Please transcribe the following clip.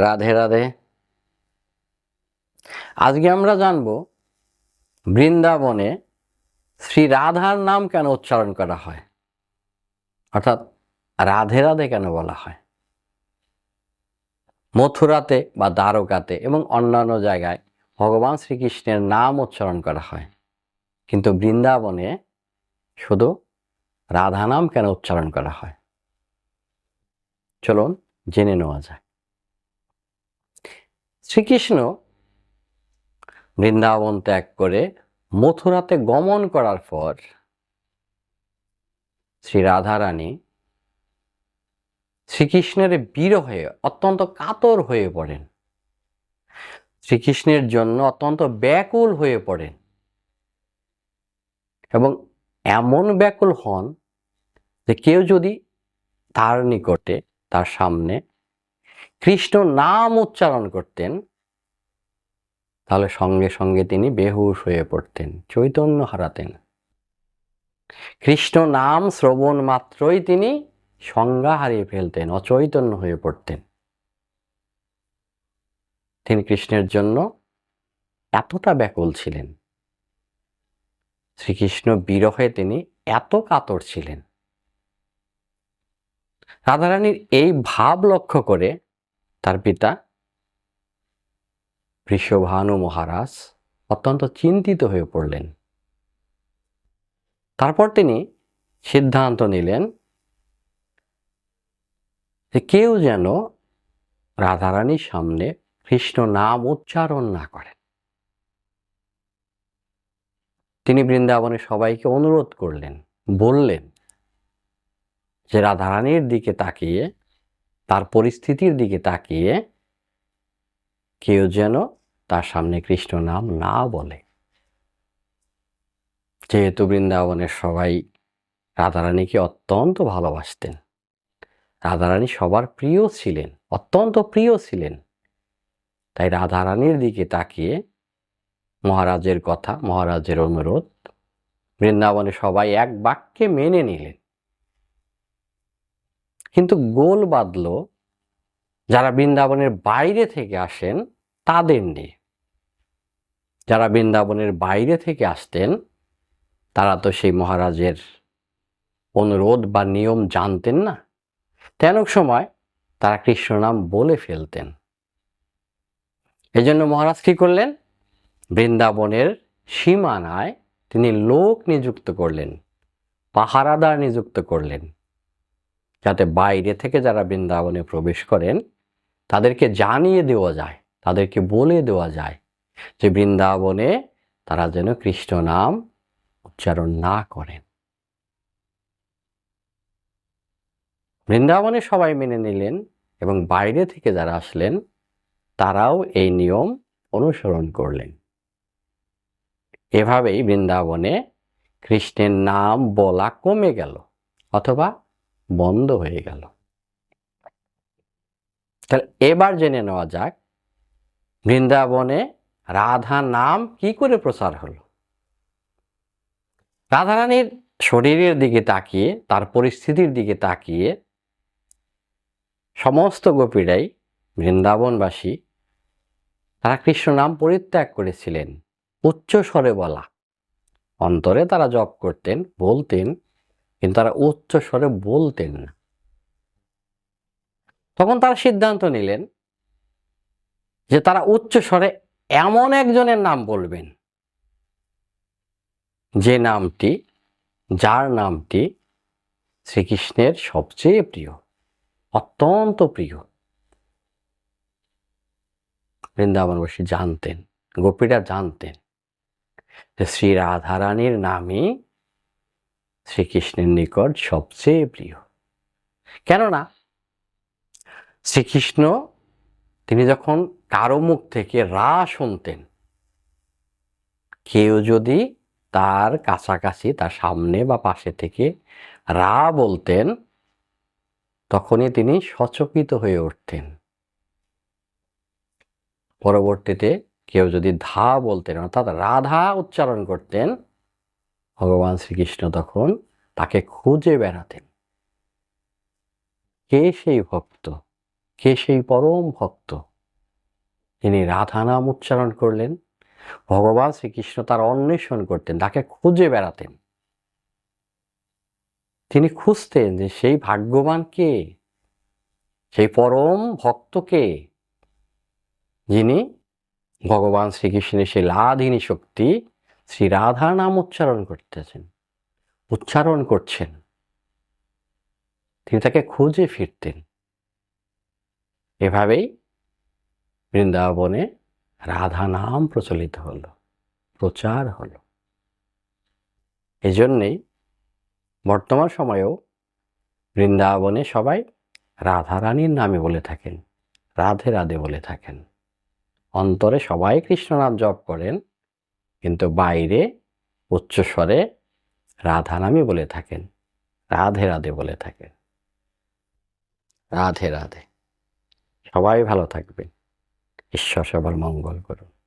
রাধে রাধে। আজকে আমরা জানব বৃন্দাবনে শ্রী রাধার নাম কেন উচ্চারণ করা হয়? অর্থাৎ রাধে রাধে কেন বলা হয়? মথুরাতে বা দ্বারকাতে এবং অন্যান্য জায়গায় ভগবান শ্রীকৃষ্ণের নাম উচ্চারণ করা হয়। কিন্তু বৃন্দাবনে শুধু রাধা নাম কেন উচ্চারণ করা হয়? চলুন জেনে নেওয়া যায় শ্রীকৃষ্ণ বৃন্দাবন ত্যাগ করে মথুরাতে গমন করার পর শ্রী রাধারানী শ্রীকৃষ্ণের বিরহে অত্যন্ত কাতর হয়ে পড়েন। শ্রীকৃষ্ণের জন্য অত্যন্ত ব্যাকুল হয়ে পড়েন। এবং এমন ব্যাকুল হন যে কেউ যদি তার নিকটে, তার সামনে কৃষ্ণ নাম উচ্চারণ করতেন, তাহলে সঙ্গে সঙ্গে তিনি বেহুশ হয়ে পড়তেন, চৈতন্য হারাতেন। কৃষ্ণ নাম শ্রবণ মাত্রই তিনি সংজ্ঞা হারিয়ে ফেলতেন, অচৈতন্য হয়ে পড়তেন। তিনি কৃষ্ণের জন্য এতটা ব্যাকুল ছিলেন। শ্রীকৃষ্ণ বিরহে তিনি এত কাতর ছিলেন। রাধারানীর এই ভাব লক্ষ্য করে তার পিতা বৃষভানু মহারাজ অত্যন্ত চিন্তিত হয়ে পড়লেন। তারপর তিনি সিদ্ধান্ত নিলেন যে কেউ যেন রাধারানীর সামনে কৃষ্ণ নাম উচ্চারণ না করেন। তিনি বৃন্দাবনে সবাইকে অনুরোধ করলেন, বললেন যে রাধারানীর দিকে তাকিয়ে তার পরিস্থিতির দিকে তাকিয়ে কেউ যেন তার সামনে কৃষ্ণ নাম না বলে। যেহেতু বৃন্দাবনের সবাই রাধারানীকে অত্যন্ত ভালোবাসতেন, রাধারানী সবার প্রিয় ছিলেন, অত্যন্ত প্রিয় ছিলেন। তাই রাধারানীর দিকে তাকিয়ে মহারাজের কথা, মহারাজের অনুরোধ বৃন্দাবনে সবাই এক বাক্যে মেনে নিলেন। কিন্তু গোল বাঁধল যারা বৃন্দাবনের বাইরে থেকে আসেন তাদের নিয়ে। যারা বৃন্দাবনের বাইরে থেকে আসতেন, তারা তো সেই মহারাজের অনুরোধ বা নিয়ম জানতেন না। তেন সময় তারা কৃষ্ণ নাম বলে ফেলতেন। এজন্য মহারাজ কি করলেন? বৃন্দাবনের সীমানায় তিনি লোক নিযুক্ত করলেন, পাহারাদার নিযুক্ত করলেন। যাতে বাইরে থেকে যারা বৃন্দাবনে প্রবেশ করেন, তাদেরকে জানিয়ে দেওয়া যায়, তাদেরকে বলে দেওয়া যায় যে বৃন্দাবনে তারা যেন কৃষ্ণ নাম উচ্চারণ না করেন। বৃন্দাবনে সবাই মেনে নিলেন এবং বাইরে থেকে যারা আসলেন, তারাও এই নিয়ম অনুসরণ করলেন। এভাবেই বৃন্দাবনে কৃষ্ণের নাম বলা কমে গেল, অথবা বন্ধ হয়ে গেল। তাহলে এবার জেনে নেওয়া যাক, বৃন্দাবনে রাধা নাম কি করে প্রচার হলো? রাধারানীর শরীরের দিকে তাকিয়ে, তার পরিস্থিতির দিকে তাকিয়ে সমস্ত গোপীরাই বৃন্দাবনবাসী, তারা কৃষ্ণ নাম পরিত্যাগ করেছিলেন উচ্চ স্বরে বলা। অন্তরে তারা জপ করতেন, বলতেন কিন্তু তারা উচ্চ স্বরে বলতেন না। তখন তারা সিদ্ধান্ত নিলেন যে তারা উচ্চ স্বরে এমন একজনের নাম বলবেন, যে নামটি, যার নামটি শ্রীকৃষ্ণের সবচেয়ে প্রিয়, অত্যন্ত প্রিয়। বৃন্দাবনবাসী জানতেন, গোপীরা জানতেন যে শ্রী রাধারানীর নামই শ্রীকৃষ্ণের নিকট সবচেয়ে প্রিয়। কেননা শ্রীকৃষ্ণ তিনি যখন কারও মুখ থেকে রা শুনতেন, কেউ যদি তার কাছাকাছি, তার সামনে বা পাশে থেকে রা বলতেন, তখনই তিনি সচকিত হয়ে উঠতেন। পরবর্তীতে কেউ যদি ধা বলতেন, অর্থাৎ রাধা উচ্চারণ করতেন ভগবান শ্রীকৃষ্ণ তখন তাকে খুঁজে বেড়াতেন। কে সেই ভক্ত? কে সেই পরম ভক্ত? তিনি রাধা নাম উচ্চারণ করলেন, ভগবান শ্রীকৃষ্ণ তার অন্বেষণ করতেন, তাকে খুঁজে বেড়াতেন। তিনি খুঁজতেন যে সেই ভাগ্যবান কে? সেই পরম ভক্ত কে? যিনি ভগবান শ্রীকৃষ্ণের সেই লাধিনী শক্তি শ্রী রাধা নাম উচ্চারণ করতেছেন, উচ্চারণ করছেন। তিনি তাকে খুঁজে ফিরতেন। এভাবেই বৃন্দাবনে রাধা নাম প্রচলিত হলো, প্রচার হলো। এজন্যেই বর্তমান সময়েও বৃন্দাবনে সবাই রাধারানীর নামে বলে থাকেন, রাধে রাধে বলে থাকেন। অন্তরে সবাই কৃষ্ণনাম জপ করেন। কিন্তু বাইরে উচ্চস্বরে রাধা নামে বলে থাকেন, রাধে রাধে বলে থাকেন। রাধে রাধে। সবাই ভালো থাকবেন। ঈশ্বর সবার মঙ্গল করুন।